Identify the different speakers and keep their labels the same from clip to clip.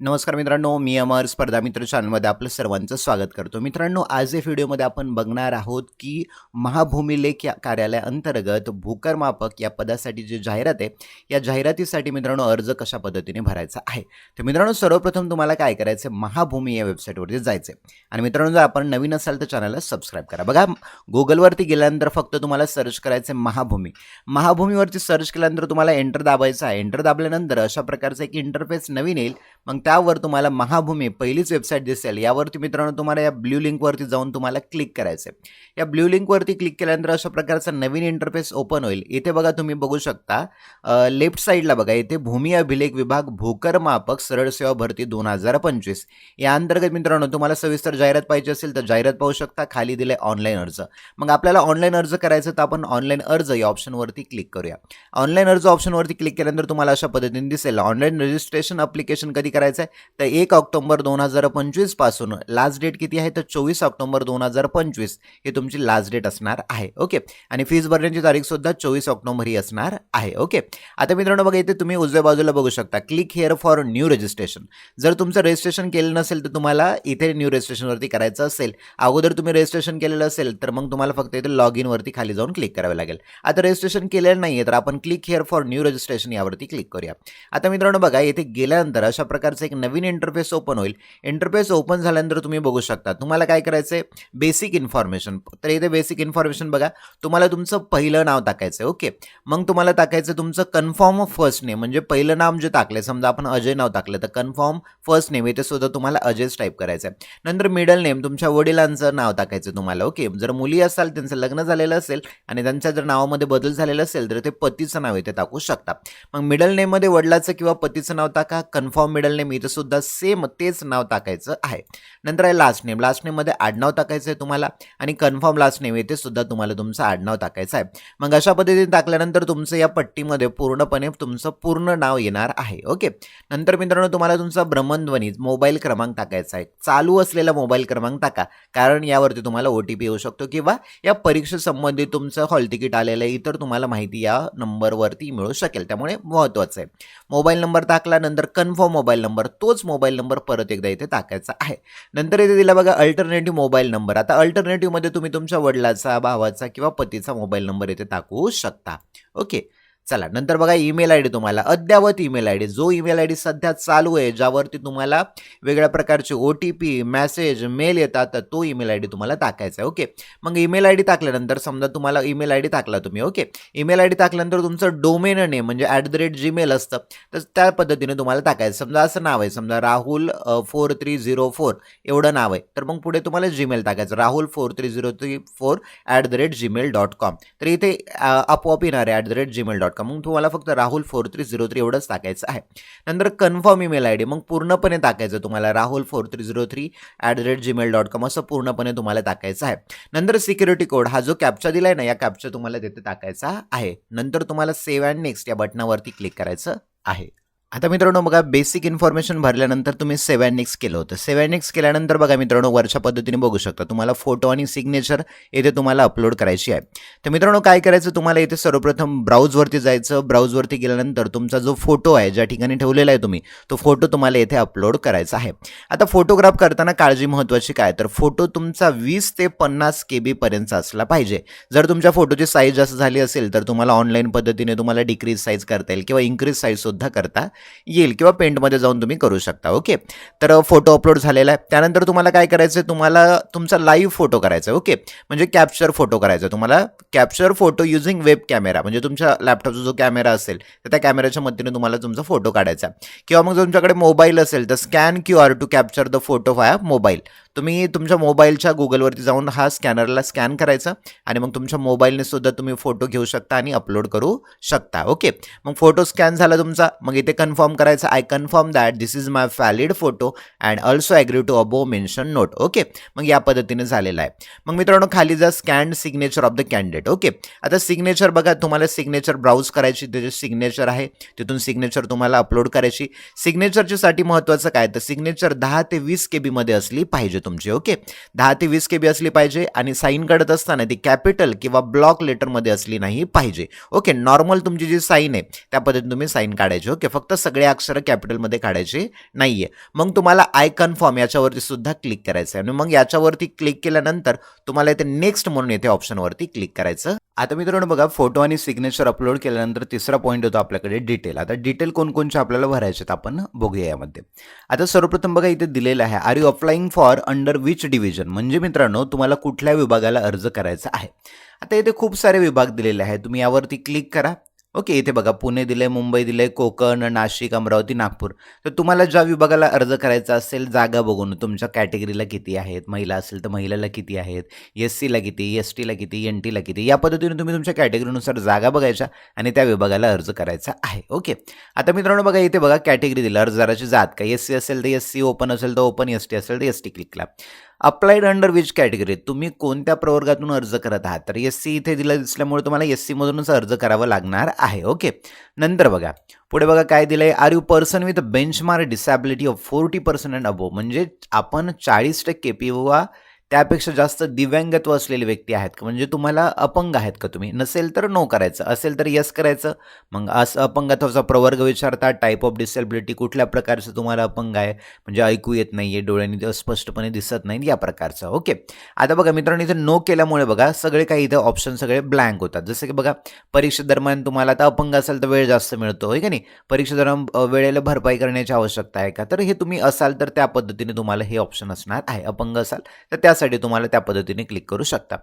Speaker 1: नमस्कार मित्रांनो मी अमर स्पर्धा मित्र चॅनलमध्ये आपलं सर्वांचं स्वागत करतो. मित्रांनो आज या व्हिडिओमध्ये आपण बघणार आहोत की महाभूमिलेख या कार्यालयाअंतर्गत भूकरमापक या पदासाठी जी जाहिरात आहे या जाहिरातीसाठी मित्रांनो अर्ज कशा पद्धतीने भरायचा आहे? तर मित्रांनो सर्वप्रथम तुम्हाला काय करायचं आहे महाभूमी या वेबसाईटवरती जायचं आहे आणि मित्रांनो जर आपण नवीन असाल तर चॅनलला सबस्क्राईब करा. बघा गुगलवरती गेल्यानंतर फक्त तुम्हाला सर्च करायचं आहे महाभूमी. महाभूमीवरती सर्च केल्यानंतर तुम्हाला एंटर दाबायचं आहे. एंटर दाबल्यानंतर अशा प्रकारचं एक इंटरफेस नवीन येईल. मग त्यावर तुम्हाला महाभूमी पहिलीच वेबसाईट दिसेल. यावरती मित्रांनो तुम्हाला या ब्ल्यू लिंकवरती जाऊन तुम्हाला क्लिक करायचं आहे या ब्ल्यू लिंकवरती क्लिक केल्यानंतर अशा प्रकारचा नवीन इंटरफेस ओपन होईल. इथे बघा तुम्ही बघू शकता लेफ्ट साईडला बघा. इथे भूमी अभिलेख विभाग भोकर मापक सरळ सेवा भरती दोन हजार पंचवीस. या अंतर्गत मित्रांनो तुम्हाला सविस्तर जाहिरात पाहिजे असेल तर जाहिरात पाहू शकता. खाली दिले ऑनलाईन अर्ज. मग आपल्याला ऑनलाईन अर्ज करायचं तर आपण ऑनलाईन अर्ज या ऑप्शनवरती क्लिक करूया. ऑनलाईन अर्ज ऑप्शनवरती क्लिक केल्यानंतर तुम्हाला अशा पद्धतीने दिसेल. ऑनलाईन रजिस्ट्रेशन अप्लिकेशन कधी करायचं? आहे. तर एक ऑक्टोंबर दोन हजार पंचवीसपासून लास्ट डेट किती आहे? तर चोवीस ऑक्टोबर दोन हजार पंचवीस ही तुमची लास्ट डेट असणार आहे. ओके आणि फीस भरण्याची तारीख सुद्धा चोवीस ऑक्टोबर ही असणार आहे. ओके आता मित्रांनो बघा इथे तुम्ही उजव्या बाजूला बघू शकता. Click here for new registration जर तुमचं रजिस्ट्रेशन केलं नसेल तर तुम्हाला इथे न्यू रजिस्ट्रेशनवरती करायचं असेल. अगोदर तुम्ही रजिस्ट्रेशन केलेलं असेल तर मग तुम्हाला फक्त इथे लॉग इनवरती खाली जाऊन क्लिक करावे लागेल. आता रजिस्ट्रेशन केलेलं नाही आहे तर आपण click here for new registration यावरती क्लिक करूया. आता मित्रांनो बघा इथे गेल्यानंतर अशा प्रकारचं एक नवीन इंटरफेस ओपन होईल. इंटरफेस ओपन झाल्यानंतर तुम्ही बघू शकता. तुम्हाला काय करायचं आहे बेसिक इन्फॉर्मेशन तर इथे बेसिक इन्फॉर्मेशन बघा. तुम्हाला तुमचं पहिलं नाव टाकायचं आहे ओके मग तुम्हाला टाकायचं तुमचं कन्फर्म फर्स्ट नेम म्हणजे पहिलं नाम जे टाकले समजा आपण अजय नाव टाकलं तर कन्फर्म फर्स्ट नेम इथे सुद्धा तुम्हाला अजयच टाईप करायचं आहे नंतर मिडल नेम तुमच्या वडिलांचं नाव टाकायचं तुम्हाला ओके जर मुली असाल त्यांचं लग्न झालेलं असेल आणि त्यांच्या जर नावामध्ये बदल झालेला असेल तर ते पतीचं नाव इथे टाकू शकता. मग मिडल नेममध्ये वडिलाचं किंवा पतीचं नाव टाका. कन्फर्म मिडल नेम इथं सुद्धा सेम तेच नाव टाकायचं आहे. नंतर आहे लास्ट नेम लास्ट नेममध्ये आडनाव टाकायचं आहे तुम्हाला आणि कन्फर्म लास्ट नेम येथे सुद्धा तुम्हाला तुमचं आडनाव टाकायचं आहे. मग अशा पद्धतीने टाकल्यानंतर तुमचं या पट्टीमध्ये पूर्णपणे तुमचं पूर्ण नाव येणार आहे. ओके नंतर मित्रांनो तुम्हाला तुमचा भ्रमणध्वनी मोबाईल क्रमांक टाकायचा आहे. चालू असलेला मोबाईल क्रमांक टाका. कारण यावरती तुम्हाला ओ टी पी येऊ शकतो किंवा या परीक्षेसंबंधित तुमचं हॉल तिकीट आलेलं आहे इतर तुम्हाला माहिती या नंबरवरती मिळू शकेल. त्यामुळे महत्त्वाचं आहे. मोबाईल नंबर टाकल्यानंतर कन्फर्म मोबाईल नंबर तोच मोबाईल नंबर परत एकदा इथे टाकायचा आहे. नंतर इथे दिला बघा अल्टरनेटिव्ह मोबाईल नंबर. आता अल्टरनेटिव्हमध्ये तुम्ही तुमच्या वडिलाचा भावाचा किंवा पतीचा मोबाईल नंबर इथे टाकू शकता. ओके. चला नंतर बघा ईमेल आय डी तुम्हाला. अद्यावत ईमेल आय डी. जो ईमेल आय डी सध्या चालू आहे ज्यावरती तुम्हाला वेगळ्या प्रकारचे O T P message mail येतात तर तो ईमेल आय डी तुम्हाला टाकायचा आहे ओके? मग ईमेल आय डी टाकल्यानंतर समजा तुम्हाला ईमेल आय डी टाकला तुम्ही ओके? ईमेल आय डी टाकल्यानंतर तुमचं डोमेन नेम म्हणजे ॲट द रेट जीमेल असतं तर त्या पद्धतीने तुम्हाला टाकायचं. समजा असं नाव आहे समजा Rahul four three zero four एवढं नाव आहे. तर मग पुढे तुम्हाला जीमेल टाकायचं. Rahul four three zero three four at the rate Gmail dot com. तर इथे आपोआप येणार आहे at the rate Gmail dot का मग तुम्हाला फक्त Rahul four three zero three एवढंच टाकायचं आहे. नंतर कन्फर्म ईमेल आय डी मग पूर्णपणे टाकायचं तुम्हाला Rahul four three zero three at the rate Gmail dot com असं पूर्णपणे तुम्हाला टाकायचं आहे. नंतर सिक्युरिटी कोड हा जो कॅप्चा दिला आहे ना या कॅप्चा तुम्हाला तिथे टाकायचा आहे. नंतर तुम्हाला सेव्ह अँड नेक्स्ट या बटनावरती क्लिक करायचं आहे. आता मित्रांनो बघा बेसिक इन्फॉर्मेशन भरल्यानंतर तुम्ही सेव्ह अँड केलं होतं. सेवॅनिक्स केल्यानंतर बघा मित्रांनो वरच्या पद्धतीने बघू शकता. तुम्हाला फोटो आणि सिग्नेचर येथे तुम्हाला अपलोड करायची आहे. तर मित्रांनो काय करायचं? तुम्हाला इथे सर्वप्रथम ब्राउजवरती जायचं. ब्राउजवरती गेल्यानंतर तुमचा जो फोटो आहे ज्या ठिकाणी ठेवलेला आहे तुम्ही तो फोटो तुम्हाला येथे अपलोड करायचा आहे. आता फोटोग्राफ करताना काळजी महत्त्वाची काय? तर फोटो तुमचा वीस ते पन्नास के बीपर्यंतचा असला पाहिजे. जर तुमच्या फोटोची साईज जास्त झाली असेल तर तुम्हाला ऑनलाईन पद्धतीने तुम्हाला डिक्रीज साईज करता येईल किंवा इन्क्रीज साईजसुद्धा करता येईल किंवा पेंटमध्ये जाऊन तुम्ही करू शकता ओके? तर फोटो अपलोड झालेला आहे. त्यानंतर तुम्हाला काय करायचं आहे तुम्हाला तुमचा लाईव्ह फोटो करायचा आहे ओके? म्हणजे कॅप्चर फोटो करायचा आहे. तुम्हाला capture photo using web camera म्हणजे तुमच्या लॅपटॉपचा जो कॅमेरा असेल तर त्या कॅमेऱ्याच्या मदतीने तुम्हाला तुमचा फोटो काढायचा आहे. किंवा मग तुमच्याकडे मोबाईल असेल तर scan Q R to capture the photo via mobile. तुम्ही तुमच्या मोबाईलच्या गुगलवरती जाऊन हा स्कॅनरला स्कॅन करायचा आणि मग तुमच्या मोबाईलने सुद्धा तुम्ही फोटो घेऊ शकता आणि अपलोड करू शकता. ओके? मग फोटो स्कॅन झाला तुमचा. मग इथे कन्फर्म करायचं. I confirm that this is my valid photo and also agree to above mention note okay? मग या पद्धतीने झालेला आहे. मग मित्रांनो खाली जा scan signature of the candidate okay? आता सिग्नेचर बघा तुम्हाला सिग्नेचर ब्राउज करायची त्याचे सिग्नेचर आहे. तिथून सिग्नेचर तुम्हाला अपलोड करायची. सिग्नेचरच्यासाठी महत्त्वाचं काय? तर सिग्नेचर दहा ते वीस के बीमध्ये असली पाहिजे तुमची. ओके दहा ते वीस के बी असली पाहिजे आणि साईन काढत असताना ती कॅपिटल किंवा ब्लॉक लेटरमध्ये असली नाही पाहिजे. ओके नॉर्मल तुमची जी साईन आहे त्या पद्धतीने तुम्ही साईन काढायची. ओके फक्त सगळे अक्षरं कॅपिटलमध्ये काढायचे नाही आहे मग तुम्हाला आय कन्फर्म याच्यावरती सुद्धा क्लिक करायचं आहे आणि मग याच्यावरती क्लिक केल्यानंतर तुम्हाला इथे नेक्स्ट म्हणून येते ऑप्शनवरती क्लिक करायचं. आता मित्रांनो बघा फोटो आणि सिग्नेचर अपलोड केल्यानंतर तिसरा पॉईंट होतो आपल्याकडे डिटेल आता डिटेल कोणकोणचे आपल्याला भरायचे आहेत आपण बघूया यामध्ये. आता सर्वप्रथम बघा इथे दिलेलं आहे are you applying for under which division म्हणजे मित्रांनो तुम्हाला कुठल्या विभागाला अर्ज करायचा आहे. आता इथे खूप सारे विभाग दिलेले आहेत तुम्ही यावरती क्लिक करा. ओके इथे बघा पुणे दिले मुंबई दिले कोकण नाशिक अमरावती नागपूर. तर तुम्हाला ज्या विभागाला अर्ज करायचा असेल जागा बघून तुमच्या कॅटेगरीला किती आहेत? महिला असेल तर महिलाला किती आहेत? एस सीला किती एस टीला किती एन टीला किती? या पद्धतीने तुम्ही तुमच्या कॅटेगरीनुसार जागा बघायच्या आणि त्या विभागाला अर्ज करायचा आहे. ओके. आता मित्रांनो बघा इथे बघा कॅटेगरी दिलं. अर्जदाराची जात का एस सी असेल तर एस सी ओपन असेल तर ओपन एस टी असेल तर एस टी क्लिकला अप्लाइड अंडर विच कॅटेगरी तुम्ही कोणत्या प्रवर्गातून अर्ज करत आहात? तर एस सी इथे दिलं दिसल्यामुळे तुम्हाला एस सीमधूनच अर्ज करावा लागणार आहे. ओके नंतर बघा. पुढे बघा काय दिलं आहे are you person with benchmark disability of forty percent and above म्हणजे आपण चाळीस टक्के किंवा त्यापेक्षा जास्त दिव्यांगत्व असलेली व्यक्ती आहेत का? म्हणजे तुम्हाला अपंग आहेत का तुम्ही? नसेल तर नो करायचं. असेल तर यस करायचं. मग असं अपंगत्वाचा प्रवर्ग विचारता टाईप ऑफ डिसेबिलिटी कुठल्या प्रकारचं तुम्हाला अपंग आहे? म्हणजे ऐकू येत नाही आहे डोळ्यांनी स्पष्टपणे दिसत नाही या प्रकारचं. ओके आता बघा मित्रांनो इथं नो केल्यामुळे बघा सगळे काही इथे ऑप्शन सगळे ब्लँक होतात. जसं की बघा परीक्षेदरम्यान तुम्हाला आता अपंग असेल तर वेळ जास्त मिळतो होय का नाही? परीक्षेदरम्यान वेळेला भरपाई करण्याची आवश्यकता आहे का? तर हे तुम्ही असाल तर त्या पद्धतीने तुम्हाला हे ऑप्शन असणार आहे. अपंग असाल तर त्या त्यासाठी तुम्हाला त्या पद्धतीने क्लिक करू शकता.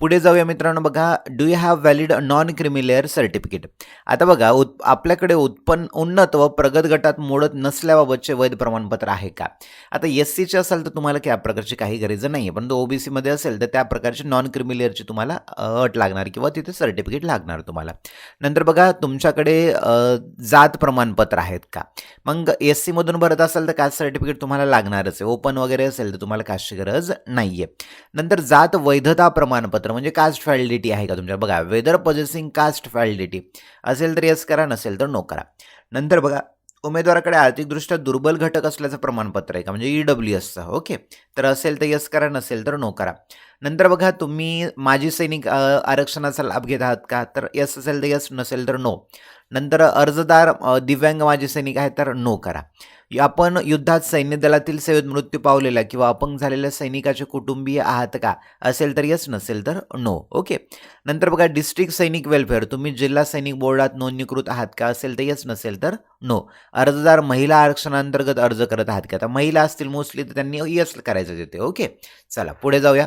Speaker 1: पुढे जाऊया मित्रांनो बघा do you have valid non creamy layer certificate आता बघा उत् आपल्याकडे उत्पन्न उन्नत व प्रगत गटात मोडत नसल्याबाबतचे वैध प्रमाणपत्र आहे का? आता एस सीचे असेल तर तुम्हाला त्या प्रकारची काही गरज नाही आहे परंतु ओबीसीमध्ये असेल तर त्या प्रकारची नॉन क्रिमिलेअरची तुम्हाला अट लागणार किंवा तिथे सर्टिफिकेट लागणार तुम्हाला. नंतर बघा तुमच्याकडे जात प्रमाणपत्र आहेत का? मग एस सीमधून भरत असाल तर कास्ट सर्टिफिकेट तुम्हाला लागणारच आहे. ओपन वगैरे असेल तर तुम्हाला कास्टची गरज नाही आहे नंतर जात वैधता प्रमाणपत्र म्हणजे कास्ट व्हॅलिडिटी आहे का तुमच्या बघा वेदर पॉझेसिंग कास्ट व्हॅलिडिटी असेल तर येस करा नसेल तर नो करा. नंतर बघा उमेदवाराकडे आर्थिकदृष्ट्या दुर्बल घटक असल्याचं प्रमाणपत्र आहे का? म्हणजे ई डब्ल्यू एसचं ओके. तर असेल तर यस करा नसेल तर नो करा. नंतर बघा तुम्ही माजी सैनिक आरक्षणाचा लाभ घेत आहात का? तर यस असेल तर यस नसेल तर नो नंतर अर्जदार दिव्यांग माजी सैनिक आहे तर नो करा. या- आपण युद्धात सैन्य दलातील सेवेत मृत्यू पावलेल्या किंवा अपंग झालेल्या सैनिकाचे कुटुंबीय आहात का? असेल तर यस नसेल तर नो ओके नंतर बघा डिस्ट्रिक्ट सैनिक वेलफेअर तुम्ही जिल्हा सैनिक बोर्डात नोंदणीकृत आहात का? असेल तर यस नसेल तर नो अर्जदार महिला आरक्षणांतर्गत अर्ज करत आहात का? आता महिला असतील मोस्टली तर त्यांनी यस करायचं तिथे. ओके चला पुढे जाऊया.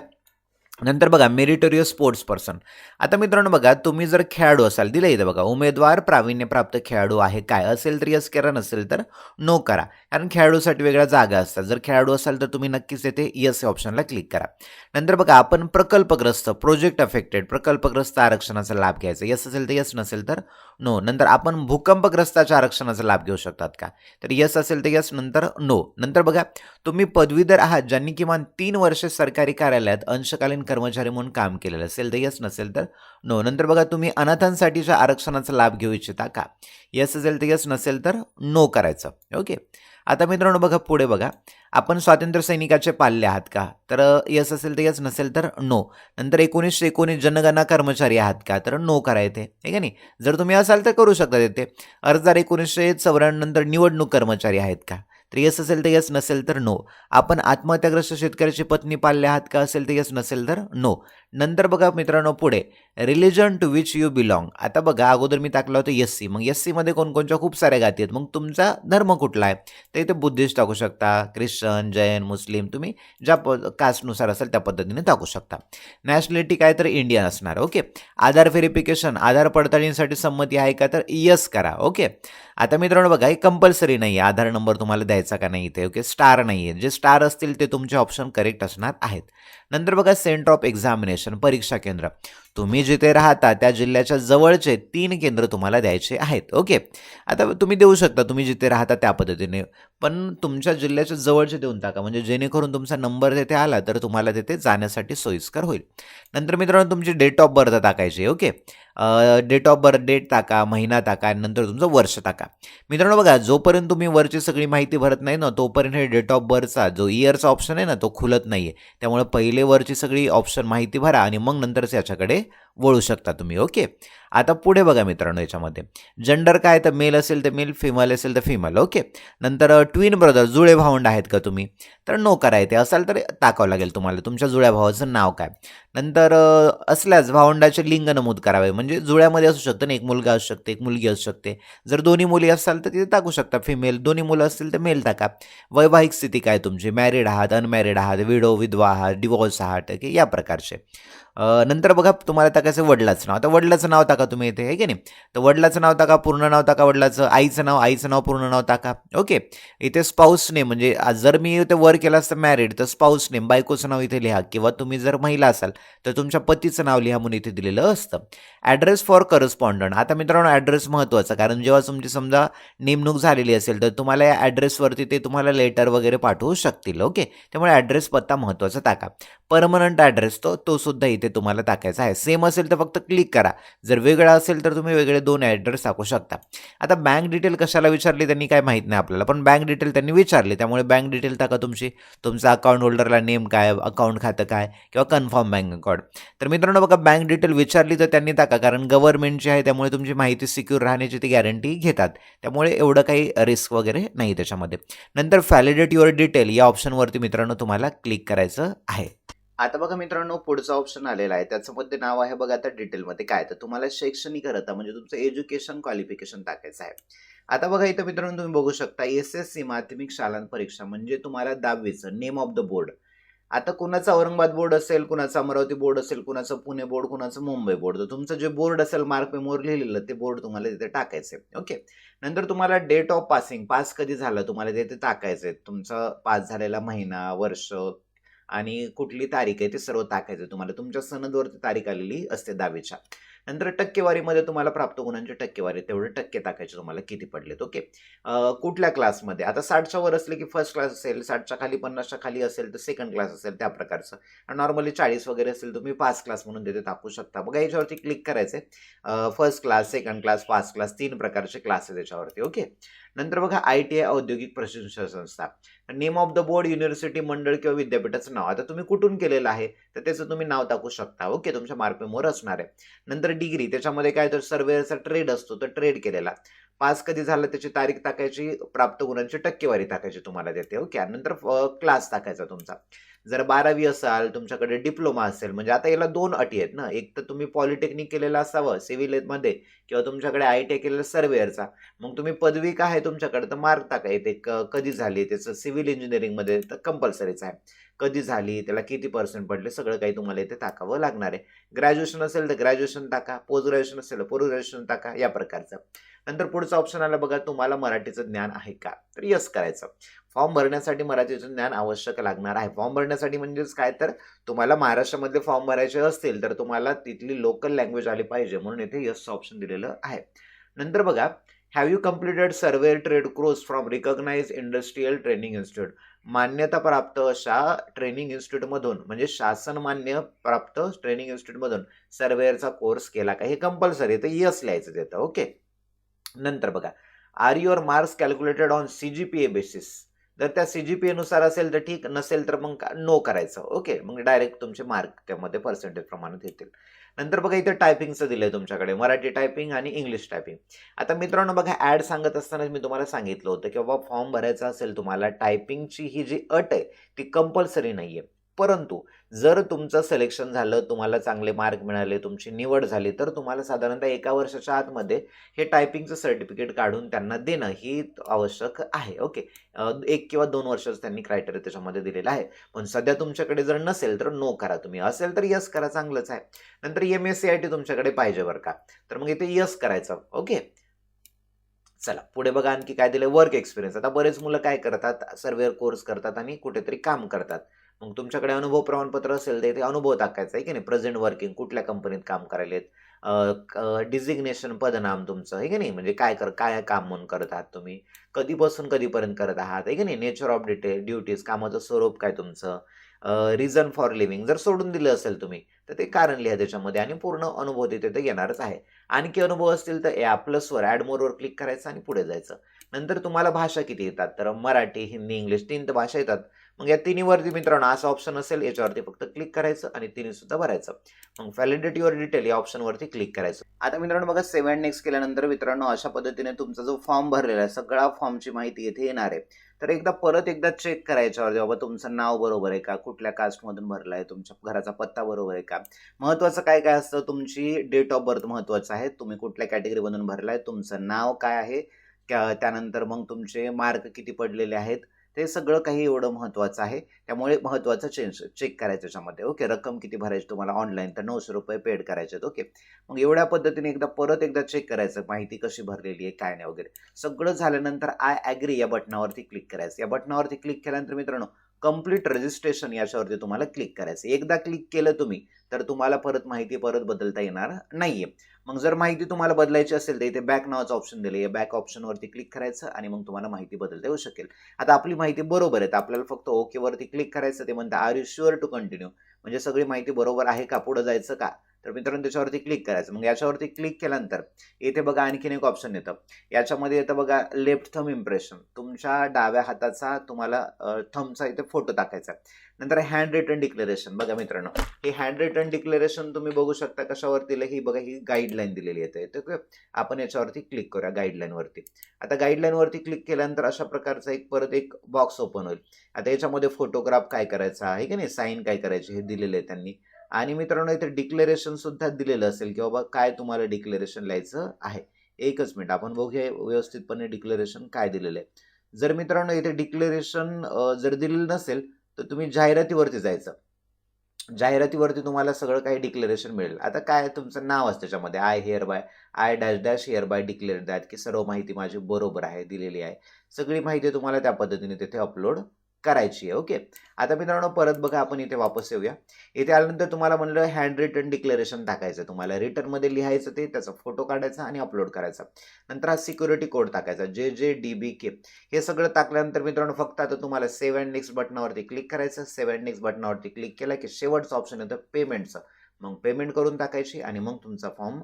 Speaker 1: नंतर बघा मेरिटोरियस स्पोर्ट्स पर्सन आता मित्रांनो बघा तुम्ही जर खेळाडू असाल दिलं इथं बघा उमेदवार प्रावीण्यप्राप्त खेळाडू आहे काय? असेल तर यस करा नसेल तर नो करा. कारण खेळाडूसाठी वेगळ्या जागा असतात. जर खेळाडू असाल तर तुम्ही नक्कीच येथे यस या ऑप्शनला क्लिक करा. नंतर बघा आपण प्रकल्पग्रस्त प्रोजेक्ट अफेक्टेड प्रकल्पग्रस्त आरक्षणाचा लाभ घ्यायचा. यस असेल तर यस नसेल तर नो नंतर आपण भूकंपग्रस्ताच्या आरक्षणाचा लाभ घेऊ शकतात का? तर यस असेल तर यस नंतर नो नंतर बघा तुम्ही पदवीधर आहात ज्यांनी किमान तीन वर्षे सरकारी कार्यालयात अंशकालीन कर्मचारी म्हणून काम केलेलं असेल तर यस नसेल तर नो नंतर बघा तुम्ही अनाथांसाठीच्या आरक्षणाचा लाभ घेऊ इच्छिता का? यस असेल तर यस नसेल तर नो करायचं. ओके आता मित्रांनो बघा पुढे बघा. आपण स्वातंत्र्य सैनिकाचे पाल्ले आहात का? तर यस असेल तर यस नसेल तर नो नंतर एकोणीसशे एकोणीस जनगणना कर्मचारी आहात का? तर नो करा येते आहे का नाही? जर तुम्ही असाल तर करू शकता येते अर्जदार एकोणीसशे चौऱ्याण्णव नंतर निवडणूक कर्मचारी आहेत का? तर यस असेल तर यस नसेल तर नो आपण आत्महत्याग्रस्त शेतकऱ्याची पत्नी पाळले आहात का असेल तर यस नसेल तर नो नंतर बघा मित्रांनो पुढे. Religion to which you belong आता बघा अगोदर मी टाकलं होतं एस सी मग एस सीमध्ये कोणकोणच्या खूप साऱ्या गाती आहेत. मग तुमचा धर्म कुठला आहे? तर इथे बुद्धिस्ट टाकू शकता ख्रिश्चन जैन मुस्लिम तुम्ही ज्या प कास्टनुसार असेल त्या पद्धतीने टाकू शकता. नॅशनॅलिटी काय तर इंडियन असणार ओके आधार व्हेरिफिकेशन आधार पडताळणीसाठी संमती आहे का तर यस करा ओके आता मित्रांनो बघा हे कंपल्सरी नाही आहे. आधार नंबर तुम्हाला द्यायचा का नाही इथे ओके स्टार नाही आहे. जे स्टार असतील ते तुमचे ऑप्शन करेक्ट असणार आहेत. नंतर बघा सेंटर ऑफ एक्झामिनेशन एक्झामिनेशन परीक्षा केंद्र. तुम्ही जिथे राहता त्या जिल्ह्याच्या जवळचे तीन केंद्र तुम्हाला द्यायचे आहेत. ओके? आता तुम्ही देऊ शकता तुम्ही जिथे राहता त्या पद्धतीने. पण तुमच्या जिल्ह्याच्या जवळचे देऊन टाका. म्हणजे जेणेकरून तुमचा नंबर तिथे आला तर तुम्हाला तिथे जाण्यासाठी सोयीस्कर होईल. नंतर मित्रांनो तुमची डेट ऑफ बर्थ टाकायची okay? Date of birth date टाका महिना टाका आणि नंतर तुमचं वर्ष टाका. मित्रांनो बघा जोपर्यंत तुम्ही वरची सगळी माहिती भरत नाही ना तोपर्यंत हे डेट ऑफ बर्थचा जो इयरचा ऑप्शन आहे ना तो खुलत नाही आहे त्यामुळे पहिले वरची सगळी ऑप्शन माहिती भरा आणि मग नंतरच याच्याकडे वळू शकता तुम्ही ओके आता पुढे बघा मित्रांनो याच्यामध्ये. जेंडर काय तर मेल असेल तर मेल फिमेल असेल तर फिमेल ओके नंतर ट्विन ब्रदर जुळे भावंड आहेत का तुम्ही? तर नो करायचे असाल तर टाकावं लागेल तुम्हाला. तुमच्या जुळ्या भावाचं नाव काय? नंतर असल्यास भावंडाचे लिंग नमूद करावे. म्हणजे म्हणजे जुळ्यामध्ये असू शकतं ना एक मुलगा असू शकते एक मुलगी असू शकते. जर दोन्ही मुली असाल तर तिथे टाकू शकता फिमेल दोन्ही मुलं असतील तर मेल टाका. वैवाहिक स्थिती काय तुमची? मॅरिड आहात अनमॅरिड आहात विडो विधवा आहात डिवॉर्स आहात या प्रकारचे. नंतर बघा तुम्हाला टाकायचं वडिलाचं नाव. आता वडिलाचं नाव टाका तुम्ही इथे आहे की नाही? तर वडिलाचं नाव टाका पूर्ण नाव टाका वडिलाचं आईचं नाव आईचं नाव पूर्ण नाव टाका. ओके? इथे स्पाऊस नेम म्हणजे आज जर मी इथे वर केलं असतं मॅरिड तर स्पाऊस नेम बायकोचं नाव इथे लिहा. किंवा तुम्ही जर महिला असाल तर तुमच्या पतीचं नाव लिहा म्हणून इथे दिलेलं असतं. ॲड्रेस फॉर करस्पॉन्डंट आता मित्रांनो ॲड्रेस महत्त्वाचा कारण जेव्हा तुमची समजा नेमणूक झालेली असेल तर तुम्हाला या ॲड्रेसवरती ते तुम्हाला लेटर वगैरे पाठवू शकतील. ओके? त्यामुळे ॲड्रेस पत्ता महत्त्वाचा टाका. परमनंट ॲड्रेस तो तो सुद्धा इथे तुम्हाला टाकायचं आहे. सेम असेल तर फक्त क्लिक करा. जर वेगळा असेल तर तुम्ही वेगळे दोन ॲड्रेस टाकू शकता. आता बँक डिटेल कशाला विचारली त्यांनी काय माहीत नाही आपल्याला. पण बँक डिटेल त्यांनी विचारली. त्यामुळे बँक डिटेल टाका तुमची. तुमचा अकाउंट होल्डरला नेम काय अकाउंट खातं काय किंवा कन्फर्म बँक अकाउंट तर मित्रांनो बघा बँक डिटेल विचारली तर त्यांनी टाका. कारण गव्हर्नमेंटची आहे त्यामुळे तुमची माहिती सिक्युअर राहण्याची ती गॅरंटी घेतात. त्यामुळे एवढं काही रिस्क वगैरे नाही त्याच्यामध्ये. नंतर व्हॅलिडेट युअर डिटेल या ऑप्शनवरती मित्रांनो तुम्हाला क्लिक करायचं आहे. आता बघा मित्रांनो पुढचा ऑप्शन आलेला आहे. त्याचं मध्ये नाव आहे बघा आता डिटेलमध्ये काय? तर तुम्हाला शैक्षणिक म्हणजे तुमचं एज्युकेशन क्वालिफिकेशन टाकायचं आहे. आता बघा इथं मित्रांनो तुम्ही बघू शकता एस एस सी माध्यमिक शालांत परीक्षा म्हणजे तुम्हाला दहावीचं नेम ऑफ द बोर्ड आता कुणाचं औरंगाबाद बोर्ड असेल कुणाचं अमरावती बोर्ड असेल कुणाचं पुणे बोर्ड कुणाचं मुंबई बोर्ड तर तुमचं जे बोर्ड असेल मार्क मेमोर लिहिलेलं ते बोर्ड तुम्हाला तिथे टाकायचं आहे. ओके नंतर तुम्हाला डेट ऑफ पासिंग पास कधी झालं तुम्हाला तिथे टाकायचं आहे. तुमचं पास झालेला महिना वर्ष आणि कुठली तारीख आहे ते सर्व टाकायचं आहे तुम्हाला. तुमच्या सनदवरती तारीख आलेली असते दहावीच्या. नंतर टक्केवारीमध्ये तुम्हाला प्राप्त गुणांची टक्केवारी तेवढे टक्के टाकायचे तुम्हाला किती पडलेत ओके? कुठल्या क्लासमध्ये? आता साठच्या वर असले की फर्स्ट क्लास असेल साठच्या खाली पन्नासच्या खाली असेल तर सेकंड क्लास असेल त्या प्रकारचं. नॉर्मली चाळीस वगैरे असेल तुम्ही पाच क्लास म्हणून तिथे टाकू शकता. बघा याच्यावरती क्लिक करायचे first class second class fast class तीन प्रकारचे क्लास आहे त्याच्यावरती ओके? नंतर बघा आय टी आय औद्योगिक प्रशिक्षण संस्था. Name of the board university मंडळ किंवा विद्यापीठाचं नाव. आता तुम्ही कुठून केलेलं आहे? तर त्याचं तुम्ही नाव टाकू शकता. ओके तुमच्या मार्कमेमोर असणार आहे. नंतर डिग्री त्याच्यामध्ये काय तर सर्वेअरचा ट्रेड असतो तर ट्रेड केलेला. पास कधी झालं त्याची तारीख टाकायची प्राप्त गुणांची टक्केवारी टाकायची तुम्हाला देते ओके? आणि नंतर क्लास टाकायचा तुमचा. जर बारावी असाल तुमच्याकडे डिप्लोमा असेल म्हणजे आता याला दोन अटी आहेत ना? एक तर तुम्ही पॉलिटेक्निक केलेलं असावं सिव्हिलमध्ये किंवा तुमच्याकडे आय टी आय केलेलं सर्वेअरचा मग तुम्ही पदवी काय आहे तुमच्याकडे? तर मार्क टाका येते क कधी झाली? त्याचं सिव्हिल इंजिनिअरिंगमध्ये तर कंपल्सरीच आहे. कधी झाली? त्याला किती पर्सेंट पडले? सगळं काही तुम्हाला इथे टाकावं लागणार आहे. ग्रॅज्युएशन असेल तर ग्रॅज्युएशन टाका पोस्ट ग्रॅज्युएशन असेल तर पोस्ट ग्रॅज्युएशन टाका या प्रकारचं. नंतर पुढचं ऑप्शन आलं बघा तुम्हाला मराठीचं ज्ञान आहे का? तर यस करायचं. फॉर्म भरण्यासाठी मराठीचं ज्ञान आवश्यक लागणार आहे. फॉर्म भरण्यासाठी म्हणजेच काय? तर तुम्हाला महाराष्ट्रामध्ये फॉर्म भरायचे असतील तर तुम्हाला तिथली लोकल लँग्वेज आली पाहिजे म्हणून इथे यसचं ऑप्शन दिलेलं आहे. नंतर बघा have you completed survey trade course from recognise industrial training institute मान्यता प्राप्त अशा ट्रेनिंग इन्स्टिट्यूटमधून म्हणजे शासन मान्य प्राप्त ट्रेनिंग इन्स्टिट्यूटमधून सर्वेअरचा कोर्स केला का? हे कंपल्सरी तर यस लिहायचं देतं ओके नंतर बघा are your marks calculated on C G P A basis जर त्या सी जी पी एनुसार असेल तर ठीक नसेल तर मग नो करायचं. ओके मग डायरेक्ट तुमचे मार्क त्यामध्ये पर्सेंटेज प्रमाणात येतील. नंतर बघा इथे टायपिंगचं दिलं आहे तुमच्याकडे मराठी टायपिंग आणि इंग्लिश टायपिंग आता मित्रांनो बघा ॲड सांगत असताना मी तुम्हाला सांगितलं होतं की बाबा फॉर्म भरायचा असेल तुम्हाला टायपिंगची ही जी अट आहे ती कंपल्सरी नाही आहे परंतु जर तुमचं सिलेक्शन झालं तुम्हाला चांगले मार्क मिळाले तुमची निवड झाली तर तुम्हाला साधारणतः एका वर्षाच्या आतमध्ये हे टायपिंगचं सर्टिफिकेट काढून त्यांना देणं ही आवश्यक आहे. ओके एक किंवा दोन वर्षाचं त्यांनी क्रायटेरिया त्याच्यामध्ये दिलेलं आहे. पण सध्या तुमच्याकडे जर नसेल तर नो करा तुम्ही. असेल तर यस करा चांगलंच आहे. नंतर M S C I T तुमच्याकडे पाहिजे बरं का? तर मग इथे यस करायचं. ओके चला पुढे बघा आणखी काय दिलं वर्क एक्सपिरियन्स आता बरेच मुलं काय करतात? सर्वेअर कोर्स करतात आणि कुठेतरी काम करतात. मग तुमच्याकडे अनुभव प्रमाणपत्र असेल तर ते अनुभव टाकायचा आहे की नाही? प्रेझेंट वर्किंग कुठल्या कंपनीत काम करायलेत? डिझिग्नेशन पदनाम तुमचं आहे की नाही? म्हणजे काय कर काय काम म्हणून करत आहात तुम्ही? कधीपासून कधीपर्यंत करत आहात आहे की नाही? नेचर ऑफ डिटेल ड्युटीज कामाचं स्वरूप काय तुमचं? रिझन फॉर लिव्हिंग जर सोडून दिलं असेल तुम्ही तर ते कारण लिहा त्याच्यामध्ये आणि पूर्ण अनुभव तिथे ते येणारच आहे. आणखी अनुभव असतील तर या प्लसवर ॲड मोरवर क्लिक करायचं आणि पुढे जायचं. नंतर तुम्हाला भाषा किती येतात? तर मराठी हिंदी इंग्लिश तीन तर भाषा येतात. मग या तिन्हीवरती मित्रांनो असं ऑप्शन असेल याच्यावरती फक्त क्लिक करायचं आणि तिन्ही सुद्धा भरायचं. मग व्हॅलिडिटीवर डिटेल या ऑप्शनवरती क्लिक करायचं. आता मित्रांनो बघा सेव्हन नेक्स्ट केल्यानंतर मित्रांनो अशा पद्धतीने तुमचा जो फॉर्म भरलेला आहे सगळा फॉर्मची माहिती येथे येणार आहे. तर एकदा परत एकदा चेक करायच्यावरती बाबा तुमचं नाव बरोबर आहे का? कुठल्या कास्टमधून भरलं आहे तुमच्या घराचा पत्ता बरोबर आहे का? महत्त्वाचं काय काय असतं? तुमची डेट ऑफ बर्थ महत्त्वाचं आहे. तुम्ही कुठल्या कॅटेगरीमधून भरला आहे तुमचं नाव काय आहे? त्यानंतर मग तुमचे मार्क किती पडलेले आहेत? ते सगळं काही एवढं महत्त्वाचं आहे. त्यामुळे महत्त्वाचं चेंज चेक करायचं त्याच्यामध्ये ओके रक्कम किती भरायची तुम्हाला ऑनलाईन तर नऊशे रुपये पेड करायचे आहेत. ओके मग एवढ्या पद्धतीने एकदा परत एकदा चेक करायचं माहिती कशी भरलेली आहे काय नाही वगैरे. सगळं झाल्यानंतर आय ॲग्री या बटनावरती क्लिक करायचं. या बटनावरती क्लिक केल्यानंतर मित्रांनो कंप्लीट रजिस्ट्रेशन याच्यावरती तुम्हाला क्लिक करायचं. एकदा क्लिक केलं तुम्ही तर तुम्हाला परत माहिती परत बदलता येणार नाही आहे मग जर माहिती तुम्हाला बदलायची असेल तर इथे बॅक नावाचं ऑप्शन दिलं. या बॅक ऑप्शनवरती क्लिक करायचं आणि मग तुम्हाला माहिती बदलता येऊ शकेल. आता आपली माहिती बरोबर आहे. तर आपल्याला फक्त ओकेवरती क्लिक करायचं ते म्हणतं are you sure to continue म्हणजे सगळी माहिती बरोबर आहे का? पुढं जायचं का? तर मित्रांनो त्याच्यावरती क्लिक करायचं. मग याच्यावरती क्लिक केल्यानंतर इथे बघा आणखीन एक ऑप्शन येतं. याच्यामध्ये येतं बघा लेफ्ट थम इम्प्रेशन तुमच्या डाव्या हाताचा तुम्हाला थमचा इथे फोटो टाकायचा नंतर हँड रिटर्न डिक्लेरेशन बघा मित्रांनो हे हँड रिटर्न डिक्लेरेशन तुम्ही बघू शकता कशावरती ही बघा ही गाईडलाईन दिलेली आहे. तर आपण याच्यावरती क्लिक करूया गाईडलाईनवरती आता गाईडलाईनवरती क्लिक केल्यानंतर अशा प्रकारचा एक परत एक बॉक्स ओपन होईल. आता याच्यामध्ये फोटोग्राफ काय करायचा आहे की नाही? साईन काय करायचे हे दिलेले आहे त्यांनी. आणि मित्रांनो इथे डिक्लेरेशन सुद्धा दिलेलं असेल की बाबा काय तुम्हाला डिक्लेरेशन लिहायचं आहे. एकच मिनिट आपण बघूया व्यवस्थितपणे डिक्लेरेशन काय दिलेलं आहे. जर मित्रांनो इथे डिक्लेरेशन जर दिलेलं नसेल तर तुम्ही जाहिरातीवरती जायचं. जाहिरातीवरती तुम्हाला सगळं काही डिक्लेरेशन मिळेल. आता काय तुमचं नाव असतं त्याच्यामध्ये? I hereby I dash dash hereby declare that की सर्व माहिती माझी बरोबर आहे दिलेली आहे. सगळी माहिती तुम्हाला त्या पद्धतीने तिथे अपलोड करायची आहे ओके? आता मित्रांनो परत बघा आपण इथे वापस येऊया. इथे आल्यानंतर तुम्हाला म्हणलं हँड रिटर्न डिक्लेरेशन टाकायचं तुम्हाला रिटर्नमध्ये लिहायचं ते त्याचा फोटो काढायचा आणि अपलोड करायचा. नंतर हा सिक्युरिटी कोड टाकायचा जे जे डी बी के हे सगळं टाकल्यानंतर मित्रांनो फक्त आता तुम्हाला सेव्ह अँड नेक्स्ट बटनावरती क्लिक करायचं. सेव्ह अँड नेक्स्ट बटनावरती क्लिक केलं की शेवटचं ऑप्शन येतं पेमेंटचं मग पेमेंट करून टाकायची आणि मग तुमचा फॉर्म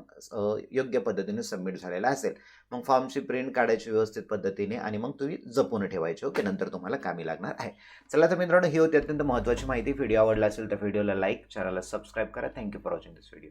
Speaker 1: योग्य पद्धतीने सबमिट झालेला असेल. मग फॉर्मची प्रिंट काढायची व्यवस्थित पद्धतीने आणि मग तुम्ही जपून ठेवायची. ओके नंतर तुम्हाला कामी लागणार आहे. चला तर मित्रांनो ही होती अत्यंत महत्त्वाची माहिती. व्हिडिओ आवडला असेल तर व्हिडिओला लाईक चॅनलला सबस्क्राईब करा. Thank you for watching this video